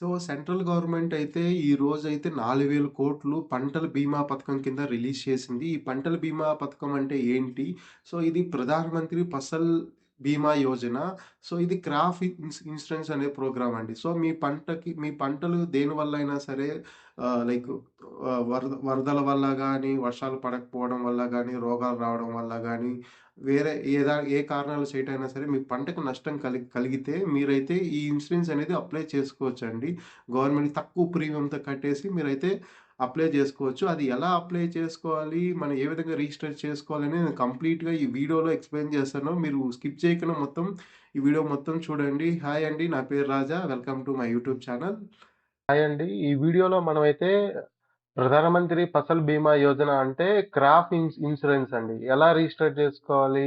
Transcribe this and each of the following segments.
So, central government అయితే ఈ రోజైతే 4000,00,00,000 పంటల బీమా పథకం కింద రిలీజ్ చేసింది. ఈ పంటల బీమా పథకం అంటే ఏంటి? సో, ఇది ప్రధానమంత్రి ఫసల్ బీమా యోజన. సో, ఇది క్రాప్ ఇన్స్ ఇన్సూరెన్స్ అనే ప్రోగ్రామ్ అండి. సో, మీ పంటకి మీ పంటలు దేనివల్ల అయినా సరే లైక్ వరద వరదల వల్ల కానీ వర్షాలు పడకపోవడం వల్ల కానీ రోగాలు రావడం వల్ల కానీ వేరే ఏదా ఏ కారణాలు చేయటైనా సరే మీ పంటకు నష్టం కలి కలిగితే మీరైతే ఈ ఇన్సూరెన్స్ అనేది అప్లై చేసుకోవచ్చండి. గవర్నమెంట్ తక్కువ ప్రీమియంతో కట్టేసి మీరైతే అప్లై చేసుకోవచ్చు. అది ఎలా అప్లై చేసుకోవాలి? మనం ఏ విధంగా రిజిస్టర్ చేసుకోవాలని నేను కంప్లీట్‌గా ఈ వీడియోలో ఎక్స్‌ప్లెయిన్ చేస్తాను. మీరు స్కిప్ చేయకుండా మొత్తం ఈ వీడియో మొత్తం చూడండి. హాయ్ అండి. నా పేరు Raja. Welcome to my YouTube channel. Hi అండి. ఈ వీడియోలో మనమైతే ప్రధానమంత్రి ఫసల్ బీమా యోజన అంటే క్రాప్ ఇన్స్ ఇన్సూరెన్స్ అండి. ఎలా రిజిస్టర్ చేసుకోవాలి?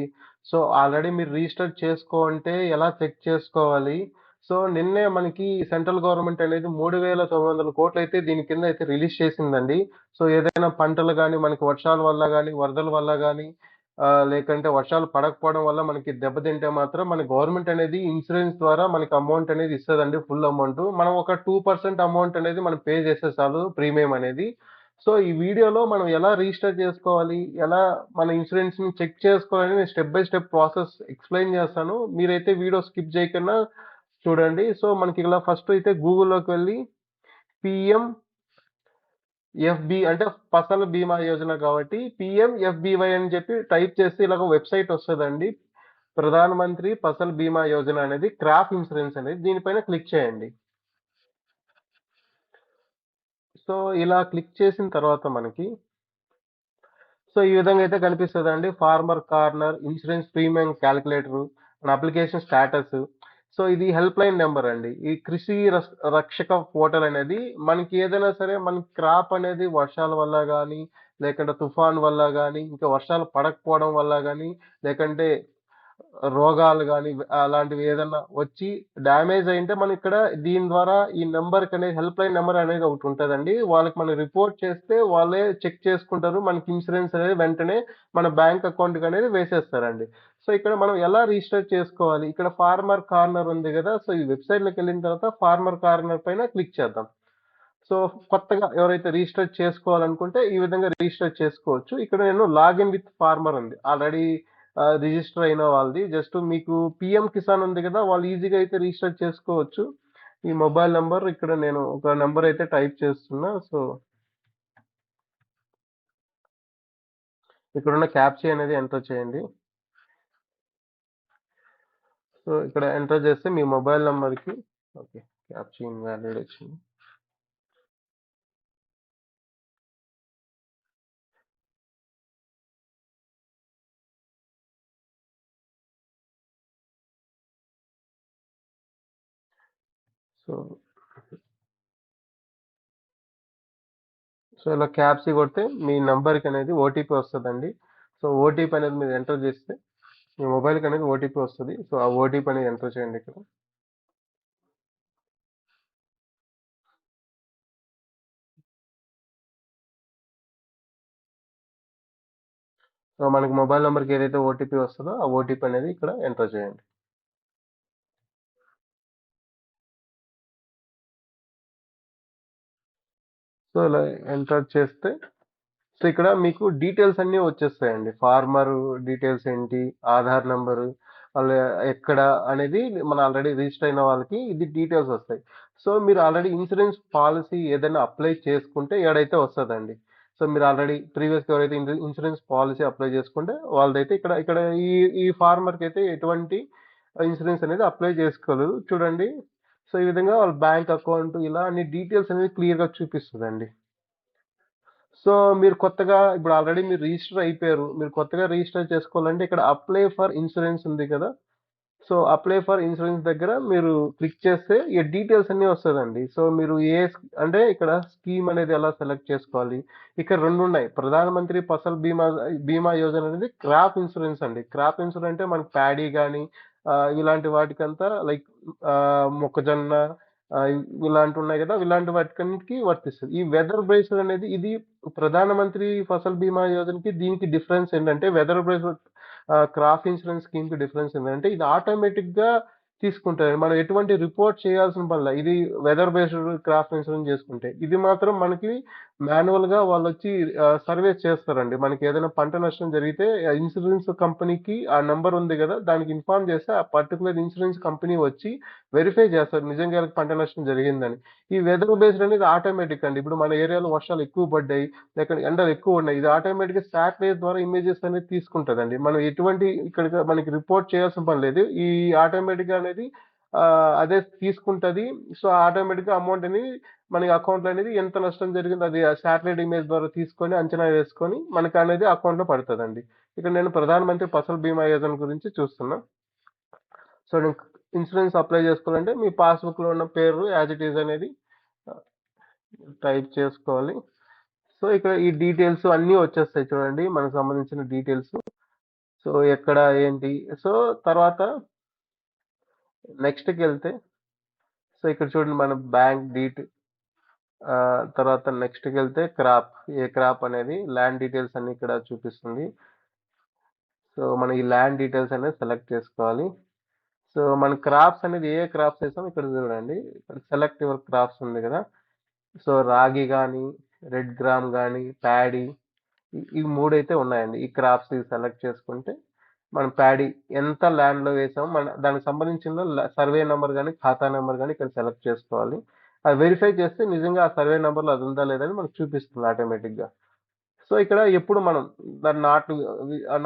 సో, ఆల్రెడీ మీరు రిజిస్టర్ చేసుకో అంటే ఎలా చెక్ చేసుకోవాలి? సో, నిన్నే మనకి సెంట్రల్ గవర్నమెంట్ అనేది 3,900,00,00,000 అయితే దీని కింద అయితే రిలీజ్ చేసిందండి. సో, ఏదైనా పంటలు కానీ మనకి వర్షాల వల్ల కానీ వరదల వల్ల కానీ లేకంటే వర్షాలు పడకపోవడం వల్ల మనకి దెబ్బతింటే మాత్రం మన గవర్నమెంట్ అనేది ఇన్సూరెన్స్ ద్వారా మనకి అమౌంట్ అనేది ఇస్తుందండి ఫుల్ అమౌంట్. మనం ఒక టూ పర్సెంట్ అమౌంట్ అనేది మనం పే చేస్తే చాలు ప్రీమియం అనేది. సో, ఈ వీడియోలో మనం ఎలా రిజిస్టర్ చేసుకోవాలి? ఎలా మన ఇన్సూరెన్స్‌ని చెక్ చేసుకోవాలని నేను step by step process explain చేస్తాను. మీరైతే వీడియో స్కిప్ చేయకుండా చూడండి. సో, మనకి ఇలా ఫస్ట్ అయితే గూగుల్‌లోకి వెళ్ళి పిఎం ఎఫ్బి అంటే ఫసల్ బీమా యోజన కాబట్టి పీఎంఎఫ్‌బీవై అని చెప్పి టైప్ చేస్తే ఇలాగ వెబ్‌సైట్ వస్తుందండి ప్రధాన మంత్రి ఫసల్ బీమా యోజన అనేది క్రాప్ ఇన్సూరెన్స్ అనేది. దీనిపైన క్లిక్ చేయండి. సో, ఇలా క్లిక్ చేసిన తర్వాత మనకి సో, ఈ విధంగా అయితే కనిపిస్తదండి. Farmer corner, insurance premium calculator and application status. So, ఇది హెల్ప్‌లైన్ నెంబర్ అండి. ఈ కృషి రక్షక పోర్టల్ అనేది మనకి ఏదైనా సరే మనకి క్రాప్ అనేది వర్షాల వల్ల కానీ లేకంటే తుఫాన్ వల్ల కానీ ఇంకా వర్షాలు పడకపోవడం వల్ల కానీ లేకంటే రోగాలు కానీ అలాంటివి ఏదన్నా వచ్చి డ్యామేజ్ అయింటే మనం ఇక్కడ దీని ద్వారా ఈ నెంబర్కి అనే హెల్ప్ లైన్ నెంబర్ అనేది ఒకటి ఉంటుందండి వాళ్ళకి మనం రిపోర్ట్ చేస్తే వాళ్ళే చెక్ చేసుకుంటారు. మనకి ఇన్సూరెన్స్ అనేది వెంటనే మన బ్యాంక్ అకౌంట్‌కి అనేది వేసేస్తారండి. సో, ఇక్కడ మనం ఎలా రిజిస్టర్ చేసుకోవాలి? ఇక్కడ ఫార్మర్ కార్నర్ ఉంది కదా సో, ఈ వెబ్సైట్లోకి వెళ్ళిన తర్వాత ఫార్మర్ కార్నర్ పైన క్లిక్ చేద్దాం. సో, కొత్తగా ఎవరైతే రిజిస్టర్ చేసుకోవాలనుకుంటే ఈ విధంగా రిజిస్టర్ చేసుకోవచ్చు. ఇక్కడ నేను లాగిన్ విత్ ఫార్మర్ ఉంది. ఆల్రెడీ రిజిస్టర్ అయిన వాళ్ళది. జస్ట్ మీకు పీఎం కిసాన్ ఉంది కదా వాళ్ళు ఈజీగా అయితే రిజిస్టర్ చేసుకోవచ్చు. ఈ మొబైల్ నెంబర్ ఇక్కడ నేను ఒక నెంబర్ అయితే టైప్ చేస్తున్నా. సో ఇక్కడున్న క్యాప్చా అనేది ఎంటర్ చేయండి. సో, ఇక్కడ ఎంటర్ చేస్తే మీ మొబైల్ నెంబర్కి ఓకే. క్యాప్చా ఇన్‌వాలిడ్ వచ్చింది. సో సో, ఇలా క్యాప్చా కొడితే మీ నంబర్‌కనేది ఓటీపీ వస్తుందండి సో, ఓటీపీ అనేది మీరు ఎంటర్ చేస్తే మీ మొబైల్కి అనేది ఓటీపీ వస్తుంది సో, ఆ ఓటీపీ అనేది ఎంటర్ చేయండి ఇక్కడ. సో, మనకి మొబైల్ నెంబర్కి ఏదైతే ఓటీపీ వస్తుందో ఆ ఓటీపీ అనేది ఇక్కడ ఎంటర్ చేయండి. సో, ఇలా ఎంటర్ చేస్తే సో, ఇక్కడ మీకు డీటెయిల్స్ అన్నీ వచ్చేస్తాయండి. ఫార్మర్ డీటెయిల్స్ ఏంటి? ఆధార్ నెంబరు వాళ్ళు ఎక్కడ అనేది మన ఆల్రెడీ రిజిస్టర్ అయిన వాళ్ళకి ఇది డీటెయిల్స్ వస్తాయి. సో, మీరు ఆల్రెడీ ఇన్సూరెన్స్ పాలసీ ఏదైనా అప్లై చేసుకుంటే ఏడైతే వస్తుందండి సో, మీరు ఆల్రెడీ ప్రీవియస్‌గా ఎవరైతే ఇన్సూరెన్స్ పాలసీ అప్లై చేసుకుంటే వాళ్ళదైతే ఇక్కడ ఇక్కడ ఈ ఈ ఫార్మర్కి అయితే ఎటువంటి ఇన్సూరెన్స్ అనేది అప్లై చేసుకోలేదు. చూడండి. సో, ఈ విధంగా వాళ్ళ బ్యాంక్ అకౌంట్ ఇలా అన్ని డీటెయిల్స్ అనేది క్లియర్‌గా చూపిస్తుందండి సో, మీరు కొత్తగా ఇప్పుడు ఆల్రెడీ మీరు రిజిస్టర్ అయిపోయారు. మీరు కొత్తగా రిజిస్టర్ చేసుకోవాలంటే ఇక్కడ అప్లై ఫర్ ఇన్సూరెన్స్ ఉంది కదా! సో, అప్లై ఫర్ ఇన్సూరెన్స్ దగ్గర మీరు క్లిక్ చేస్తే ఈ డీటెయిల్స్ అన్నీ వస్తుందండి సో, మీరు ఏ అంటే ఇక్కడ స్కీమ్ అనేది ఎలా సెలెక్ట్ చేసుకోవాలి? ఇక్కడ రెండు ఉన్నాయి. ప్రధాన మంత్రి ఫసల్ బీమా బీమా యోజన అనేది క్రాప్ ఇన్సూరెన్స్ అండి. క్రాప్ ఇన్సూరెన్స్ అంటే మనకి ప్యాడీ కానీ ఇలాంటి వాటికంతా లైక్ మొక్కజొన్న ఇలాంటి ఇలాంటివి ఉన్నాయి కదా ఇలాంటి వాటికన్నిటికి వర్తిస్తుంది. ఈ వెదర్ బేస్డ్ అనేది ఇది ప్రధాన మంత్రి ఫసల్ బీమా యోజనకి దీనికి డిఫరెన్స్ ఏంటంటే వెదర్ బేస్డ్ క్రాప్ ఇన్సూరెన్స్ స్కీమ్‌కి డిఫరెన్స్ ఏంటంటే ఇది ఆటోమేటిక్‌గా తీసుకుంటారు మనం ఎటువంటి రిపోర్ట్ చేయాల్సిన పనిలే. ఇది వెదర్ బేస్డ్ క్రాప్ ఇన్సూరెన్స్ చేసుకుంటే. ఇది మాత్రం మనకి మాన్యువల్‌గా వాళ్ళు వచ్చి సర్వే చేస్తారండి. మనకి ఏదైనా పంట నష్టం జరిగితే ఇన్సూరెన్స్ కంపెనీకి ఆ నంబర్ ఉంది కదా దానికి ఇన్ఫార్మ్ చేస్తే ఆ పర్టికులర్ ఇన్సూరెన్స్ కంపెనీ వచ్చి వెరిఫై చేస్తారు. నిజంగా పంట నష్టం జరిగిందని. ఈ వెదర్ బేస్డ్ అనేది ఆటోమేటిక్ అండి. ఇప్పుడు మన ఏరియాలో వర్షాలు ఎక్కువ పడ్డాయి. లేక ఎండలు ఎక్కువ ఉన్నాయి. ఇది ఆటోమేటిక్‌గా శాటిలైట్ ద్వారా ఇమేజెస్ అనేది తీసుకుంటుందండి మనం ఎటువంటి ఇక్కడ మనకి రిపోర్ట్ చేయాల్సిన పని లేదు. ఈ ఆటోమేటిక్‌గా అనేది అదే తీసుకుంటుంది సో, ఆటోమేటిక్‌గా అమౌంట్ అనేది మనకి అకౌంట్‌లో అనేది ఎంత నష్టం జరిగిందో అది శాటిలైట్ ఇమేజ్ ద్వారా తీసుకొని అంచనా వేసుకొని మనకనేది అకౌంట్‌లో పడుతుందండి ఇక్కడ నేను ప్రధానమంత్రి ఫసల్ బీమా యోజన గురించి చూస్తున్నా. సో, నేను ఇన్సూరెన్స్ అప్లై చేసుకోవాలంటే మీ పాస్‌బుక్‌లో ఉన్న పేరు యాజ్ ఇట్ ఈజ్ అనేది టైప్ చేసుకోవాలి. సో, ఇక్కడ ఈ డీటెయిల్స్ అన్నీ వచ్చేస్తాయి చూడండి. మనకు సంబంధించిన డీటెయిల్స్. సో, ఎక్కడ ఏంటి సో, తర్వాత నెక్స్ట్కి వెళ్తే సో, ఇక్కడ చూడండి మన బ్యాంక్ డీట్ ఆహ్, తర్వాత నెక్స్ట్‌కెళ్తే క్రాప్. ఏ క్రాప్ అనేది ల్యాండ్ డీటెయిల్స్ అన్నీ ఇక్కడ చూపిస్తుంది. సో, మనం ఈ ల్యాండ్ డీటెయిల్స్ అనేది సెలెక్ట్ చేసుకోవాలి. సో, మన క్రాప్స్ అనేది ఏ ఏ క్రాప్స్ ఏసామో ఇక్కడ చూడండి. ఇక్కడ సెలెక్ట్ యువర్ క్రాప్స్ ఉంది కదా సో, రాగి కానీ రెడ్ గ్రామ్ కానీ ప్యాడీ ఈ ఈ మూడైతే ఉన్నాయండి. ఈ క్రాప్స్ ఇవి సెలెక్ట్ చేసుకుంటే మనం ప్యాడీ ఎంత ల్యాండ్‌లో వేసామో మన దానికి సంబంధించిన సర్వే నెంబర్ కానీ ఖాతా నెంబర్ కానీ ఇక్కడ సెలెక్ట్ చేసుకోవాలి. అది వెరిఫై చేస్తే నిజంగా ఆ సర్వే నెంబర్లో అది ఉందా లేదని మనకు చూపిస్తుంది ఆటోమేటిక్‌గా. సో, ఇక్కడ ఎప్పుడు మనం దాన్ని నాట్లు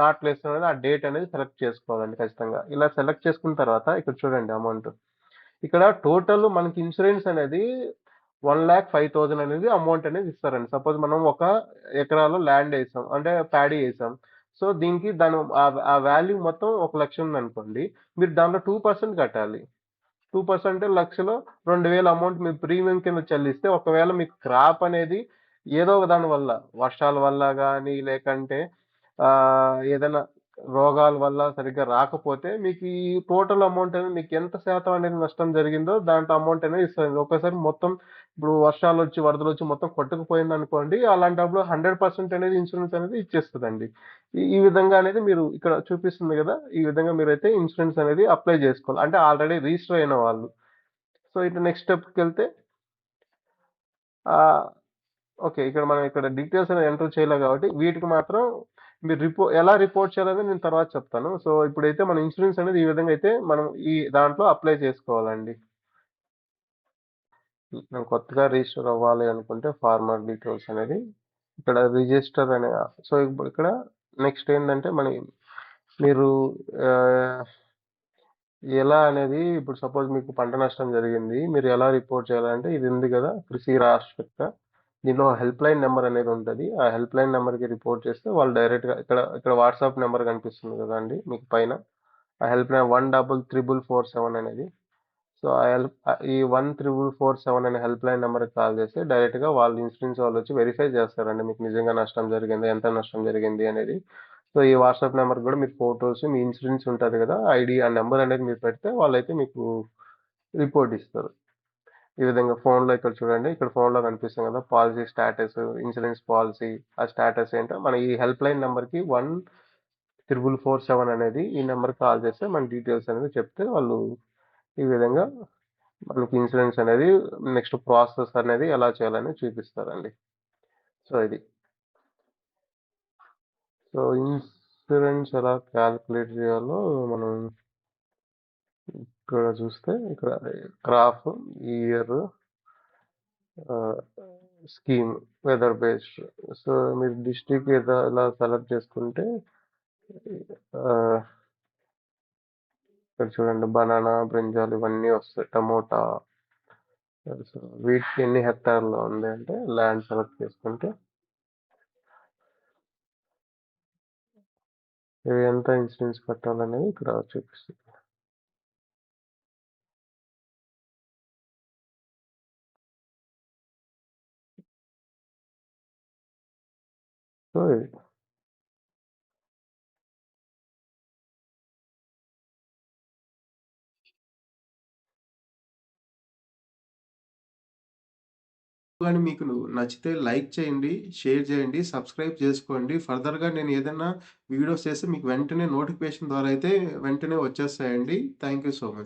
నాట్లు వేస్తున్నది ఆ డేట్ అనేది సెలెక్ట్ చేసుకోవాలండి ఖచ్చితంగా. ఇలా సెలెక్ట్ చేసుకున్న తర్వాత ఇక్కడ చూడండి అమౌంట్. ఇక్కడ టోటల్ మనకి ఇన్సూరెన్స్ అనేది 1,05,000 అనేది అమౌంట్ అనేది ఇస్తారండి. సపోజ్ మనం ఒక ఎకరాలో ల్యాండ్ వేసాం అంటే ప్యాడీ వేసాం సో, దీనికి దాని ఆ ఆ వాల్యూ మొత్తం ఒక లక్ష ఉంది అనుకోండి మీరు దాంట్లో టూ పర్సెంట్ కట్టాలి. టూ పర్సెంట్ లక్షలో రెండు వేల అమౌంట్ మీరు ప్రీమియం కింద చెల్లిస్తే ఒకవేళ మీకు క్రాప్ అనేది ఏదో ఒక దాని వల్ల వర్షాల వల్ల కానీ లేకంటే ఏదైనా రోగాల వల్ల సరిగ్గా రాకపోతే మీకు ఈ టోటల్ అమౌంట్ అనేది మీకు ఎంత శాతం అనేది నష్టం జరిగిందో దాంట్లో అమౌంట్ అనేది ఇస్తుంది ఒకేసారి మొత్తం ఇప్పుడు వర్షాలు వచ్చి వరదలు వచ్చి మొత్తం కొట్టుకుపోయిందనుకోండి. అలాంటప్పుడు 100% అనేది ఇన్సూరెన్స్ అనేది ఇచ్చేస్తుందండి ఈ విధంగా అనేది మీరు ఇక్కడ చూపిస్తుంది కదా ఈ విధంగా మీరైతే ఇన్సూరెన్స్ అనేది అప్లై చేసుకోవాలి. అంటే ఆల్రెడీ రిజిస్టర్ అయిన వాళ్ళు. సో, ఇటు నెక్స్ట్ స్టెప్కి వెళ్తే ఓకే. ఇక్కడ మనం ఇక్కడ డీటెయిల్స్ అనేది ఎంటర్ చేయలేదు కాబట్టి వీటికి మాత్రం మీరు రిపో ఎలా రిపోర్ట్ చేయాలనేది నేను తర్వాత చెప్తాను. సో, ఇప్పుడైతే మన ఇన్సూరెన్స్ అనేది ఈ విధంగా అయితే మనం ఈ దాంట్లో అప్లై చేసుకోవాలండి. మనం కొత్తగా రిజిస్టర్ అవ్వాలి అనుకుంటే ఫార్మర్ డీటెయిల్స్ అనేది ఇక్కడ రిజిస్టర్ అనే సో, ఇప్పుడు ఇక్కడ నెక్స్ట్ ఏంటంటే మన మీరు ఎలా అనేది ఇప్పుడు సపోజ్ మీకు పంట నష్టం జరిగింది. మీరు ఎలా రిపోర్ట్ చేయాలంటే ఇది ఉంది కదా కృషి రాష్ట్ర దీనిలో హెల్ప్‌లైన్ నెంబర్ అనేది ఉంటుంది ఆ హెల్ప్‌లైన్ నెంబర్కి రిపోర్ట్ చేస్తే వాళ్ళు డైరెక్ట్‌గా ఇక్కడ ఇక్కడ వాట్సాప్ నెంబర్ కనిపిస్తుంది గదండీ మీకు పైన. ఆ help one double triple four seven అనేది. సో, ఆ హెల్ప్ ఈ 134447 అనే హెల్ప్‌లైన్ నెంబర్కి కాల్ చేస్తే డైరెక్ట్‌గా వాళ్ళు ఇన్సూరెన్స్ వాళ్ళొచ్చి వెరిఫై చేస్తారండి. మీకు నిజంగా నష్టం జరిగింది ఎంత నష్టం జరిగింది అనేది. సో, ఈ వాట్సాప్ నెంబర్ కూడా మీరు ఫోటోస్ మీ ఇన్సూరెన్స్ ఉంటుంది కదా ఐడి ఆ నెంబర్ అనేది మీరు పెడితే వాళ్ళైతే మీకు రిపోర్ట్ ఇస్తారు. ఈ విధంగా ఫోన్‌లో ఇక్కడ చూడండి. ఇక్కడ ఫోన్‌లో కనిపిస్తుంది కదా పాలసీ స్టేటస్, ఇన్సూరెన్స్ పాలసీ ఆ స్టేటస్ ఏంటో మన ఈ హెల్ప్‌లైన్ నంబర్‌కి 134447 అనేది ఈ నెంబర్ కాల్ చేస్తే మన డీటెయిల్స్ అనేది చెప్తే వాళ్ళు ఈ విధంగా మనకి ఇన్సూరెన్స్ అనేది నెక్స్ట్ ప్రాసెస్ అనేది ఎలా చేయాలని చూపిస్తారండి. సో, ఇది. సో, ఇన్సూరెన్స్ ఎలా క్యాల్కులేట్ చేయాలో మనం ఇక్కడ చూస్తే ఇక్కడ crop, year scheme weather based. So, మీరు డిస్ట్రిక్ట్ ఏదో ఇలా సెలెక్ట్ చేసుకుంటే ఇక్కడ చూడండి బనానా, బ్రింజాల్ ఇవన్నీ వస్తాయి. టమోటా సో, వీటికి ఎన్ని హెక్టార్‌లో ఉంది అంటే ల్యాండ్ సెలెక్ట్ చేసుకుంటే ఎంత ఇన్సూరెన్స్ కట్టాలనేది ఇక్కడ చూపిస్తుంది. సో, కానీ మీకు నచ్చితే లైక్ చేయండి, షేర్ చేయండి, సబ్స్క్రైబ్ చేసుకోండి. ఫర్దర్‌గా నేను ఏదన్నా వీడియోస్ చేస్తే మీకు వెంటనే నోటిఫికేషన్ ద్వారా అయితే వెంటనే వచ్చేస్తాయండి. Thank you so much.